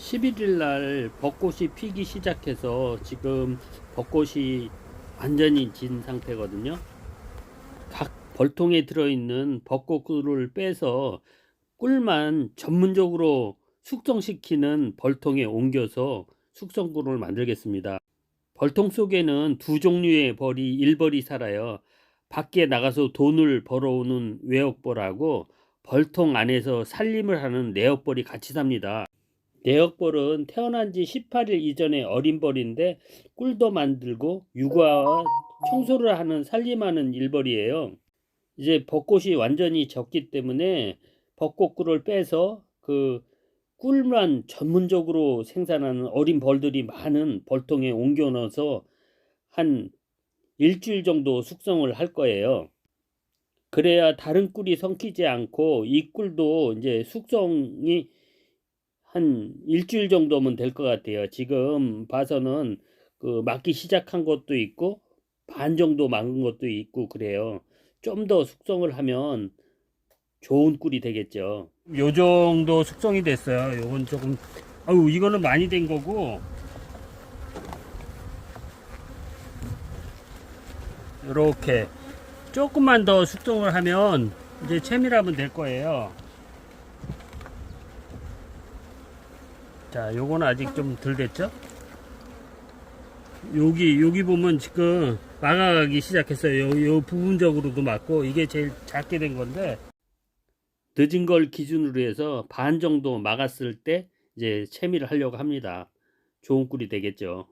11일 날 벚꽃이 피기 시작해서 지금 벚꽃이 완전히 진 상태거든요. 각 벌통에 들어있는 벚꽃꿀을 빼서 꿀만 전문적으로 숙성시키는 벌통에 옮겨서 숙성꿀을 만들겠습니다. 벌통 속에는 두 종류의 벌이 일벌이 살아요. 밖에 나가서 돈을 벌어오는 외역벌하고 벌통 안에서 살림을 하는 내역벌이 같이 삽니다. 내역벌은 태어난 지 18일 이전의 어린 벌인데 꿀도 만들고 육아와 청소를 하는 살림하는 일벌이에요. 이제 벚꽃이 완전히 졌기 때문에 벚꽃꿀을 빼서 그 꿀만 전문적으로 생산하는 어린 벌들이 많은 벌통에 옮겨 넣어서 한 일주일 정도 숙성을 할 거예요. 그래야 다른 꿀이 성키지 않고 이 꿀도 이제 숙성이 한 일주일 정도면 될 것 같아요. 지금 봐서는 그 막기 시작한 것도 있고 반 정도 막은 것도 있고 그래요. 좀 더 숙성을 하면 좋은 꿀이 되겠죠. 요 정도 숙성이 됐어요. 요건 조금 아유 이거는 많이 된 거고 이렇게 조금만 더 숙성을 하면 이제 채밀하면 될 거예요. 자, 요거는 아직 좀 덜 됐죠? 여기, 여기 보면 지금 막아가기 시작했어요. 요, 요 부분적으로도 맞고, 이게 제일 작게 된 건데, 늦은 걸 기준으로 해서 반 정도 막았을 때, 이제 채미를 하려고 합니다. 좋은 꿀이 되겠죠.